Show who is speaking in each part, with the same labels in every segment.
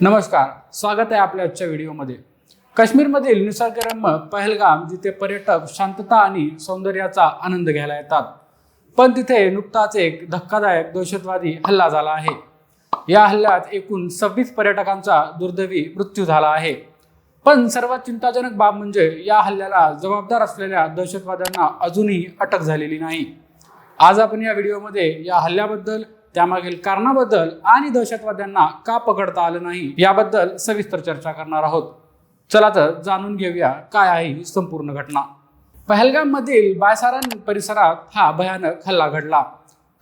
Speaker 1: नमस्कार स्वागत आहे आपल्या आजच्या व्हिडिओमध्ये. काश्मीरमधील निसर्गरम्य पहलगाम जिथे पर्यटक शांतता आणि सौंदर्याचा आनंद घ्यायला येतात. पण तिथे नुकताच एक धक्कादायक दहशतवादी हल्ला झाला आहे. या हल्ल्यात एकूण सव्वीस पर्यटकांचा दुर्दैवी मृत्यू झाला आहे. पण सर्वात चिंताजनक बाब म्हणजे या हल्ल्याला जबाबदार असलेल्या दहशतवाद्यांना अजूनही अटक झालेली नाही. आज आपण या व्हिडिओमध्ये या हल्ल्याबद्दल त्यामागील कारणाबद्दल आणि दहशतवाद्यांना का पकडता आलं नाही याबद्दल सविस्तर चर्चा करणार आहोत. चला तर जाणून घेऊया काय आहे ही संपूर्ण घटना. पहलगाममधील बायसारन परिसरात हा भयानक हल्ला घडला.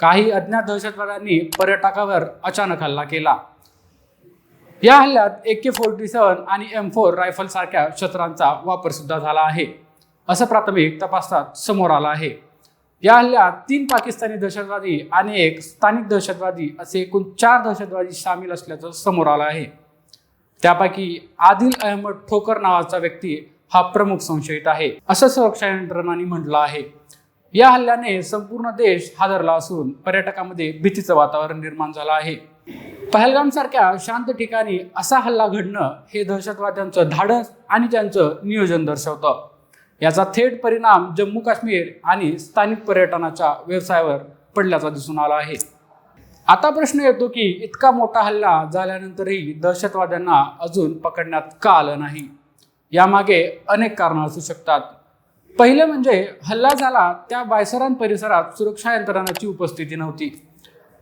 Speaker 1: काही अज्ञात दहशतवाद्यांनी पर्यटकावर अचानक हल्ला केला. या हल्ल्यात ए के फोर्टी सेवन आणि एम फोर रायफल सारख्या शस्त्रांचा वापर सुद्धा झाला आहे. असं प्राथमिक तपासात समोर आलं आहे. या हल्ल्यात तीन पाकिस्तानी दहशतवादी आणि एक स्थानिक दहशतवादी असे एकूण चार दहशतवादी सामील असल्याचं समोर आलं आहे. त्यापैकी आदिल अहमद ठोकर नावाचा व्यक्ती हा प्रमुख संशयित आहे. असं सुरक्षा यंत्रणांनी म्हटलं आहे. या हल्ल्याने संपूर्ण देश हादरला असून पर्यटकांमध्ये भीतीचं वातावरण निर्माण झालं आहे. पहलगाम सारख्या शांत ठिकाणी असा हल्ला घडणं हे दहशतवाद्यांचं धाडस आणि त्यांचं नियोजन दर्शवतं. याचा थेट परिणाम जम्मू काश्मीर आणि स्थानिक पर्यटनाच्या व्यवसायावर पडल्याचा दिसून आला आहे. आता प्रश्न येतो की इतका मोठा हल्ला झाल्यानंतरही दहशतवाद्यांना अजून पकडण्यात का आलं नाही? यामागे अनेक कारणं असू शकतात. पहिले म्हणजे हल्ला झाला त्या बायसरान परिसरात सुरक्षा यंत्रणाची उपस्थिती नव्हती.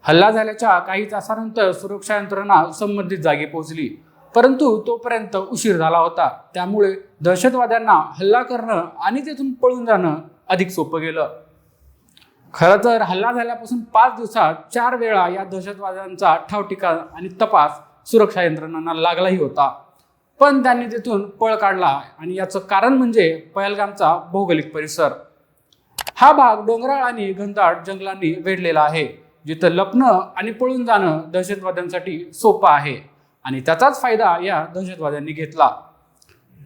Speaker 1: हल्ला झाल्याच्या काही तासानंतर सुरक्षा यंत्रणा संबंधित जागी पोहोचली. परंतु तोपर्यंत उशीर झाला होता. त्यामुळे दहशतवाद्यांना हल्ला करणं आणि तेथून पळून जाणं अधिक सोपं गेलं. खरं तर हल्ला झाल्यापासून पाच दिवसात चार वेळा या दहशतवाद्यांचा ठावठिका आणि तपास सुरक्षा यंत्रणांना लागलाही होता. पण त्यांनी तिथून पळ काढला आणि याचं कारण म्हणजे पहलगामचा भौगोलिक परिसर. हा भाग डोंगराळ आणि घनदाट जंगलांनी वेढलेला आहे जिथं लपणं आणि पळून जाणं दहशतवाद्यांसाठी सोपं आहे. आणि त्याचाच फायदा या दहशतवाद्यांनी घेतला.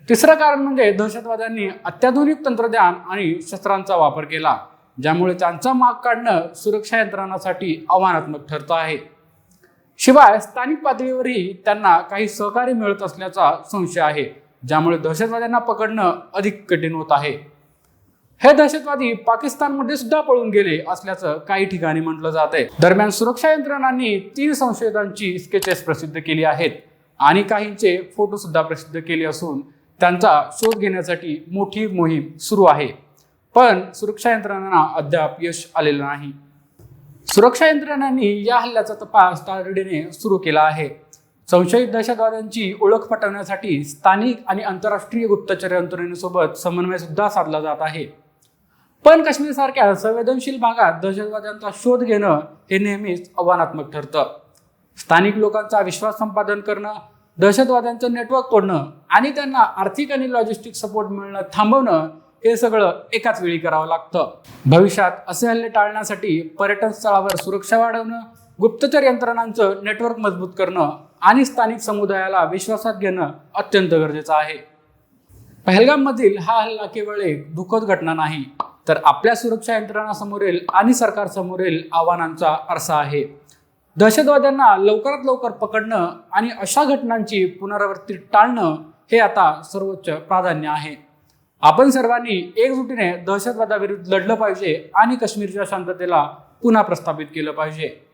Speaker 1: तिसरं कारण म्हणजे दहशतवाद्यांनी अत्याधुनिक तंत्रज्ञान आणि शस्त्रांचा वापर केला ज्यामुळे त्यांचा माग काढणं सुरक्षा यंत्रणासाठी आव्हानात्मक ठरतं आहे. शिवाय स्थानिक पातळीवरही त्यांना काही सहकार्य मिळत असल्याचा संशय आहे ज्यामुळे दहशतवाद्यांना पकडणं अधिक कठीण होत आहे. हे दहशतवादी पाकिस्तानमध्ये सुद्धा पळून गेले असल्याचं काही ठिकाणी म्हटलं जात आहे. दरम्यान सुरक्षा यंत्रणांनी तीन संशयितांची स्केचेस प्रसिद्ध केली आहेत आणि काहींचे फोटो सुद्धा प्रसिद्ध केले असून त्यांचा शोध घेण्यासाठी मोठी मोहीम सुरू आहे. पण सुरक्षा यंत्रणांना अद्याप यश आलेलं नाही. सुरक्षा यंत्रणांनी या हल्ल्याचा तपास तातडीने सुरू केला आहे. संशयित दहशतवाद्यांची ओळख पटवण्यासाठी स्थानिक आणि आंतरराष्ट्रीय गुप्तचर यंत्रणेसोबत समन्वय सुद्धा साधला जात आहे. पण काश्मीरसारख्या संवेदनशील भागात दहशतवाद्यांचा शोध घेणं हे नेहमीच आव्हानात्मक ठरतं. स्थानिक लोकांचा विश्वास संपादन करणं दहशतवाद्यांचं नेटवर्क तोडणं आणि त्यांना आर्थिक आणि लॉजिस्टिक सपोर्ट मिळणं थांबवणं हे सगळं एकाच वेळी करावं लागतं. भविष्यात असे हल्ले टाळण्यासाठी पर्यटन स्थळावर सुरक्षा वाढवणं गुप्तचर यंत्रणांचं नेटवर्क मजबूत करणं आणि स्थानिक समुदायाला विश्वासात घेणं अत्यंत गरजेचं आहे. पहलगाममधील हा हल्ला केवळ एक दुःखद घटना नाही तर आपल्या सुरक्षा यंत्रणासमोरील आणि सरकारसमोरील आव्हानांचा आरसा आहे. दहशतवाद्यांना लवकरात लवकर पकडणं आणि अशा घटनांची पुनरावृत्ती टाळणं हे आता सर्वोच्च प्राधान्य आहे. आपण सर्वांनी एकजुटीने दहशतवादाविरुद्ध लढलं पाहिजे आणि काश्मीरच्या शांततेला पुन्हा प्रस्थापित केलं पाहिजे.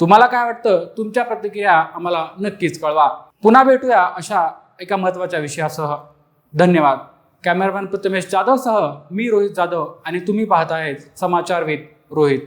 Speaker 1: तुम्हाला काय वाटतं? तुमच्या प्रतिक्रिया आम्हाला नक्कीच कळवा. पुन्हा भेटूया अशा एका महत्त्वाच्या विषयासह. धन्यवाद. कॅमेरामॅन प्रथमेश जाधवसह मी रोहित जाधव आणि तुम्ही पाहत आहेत समाचार रोहित.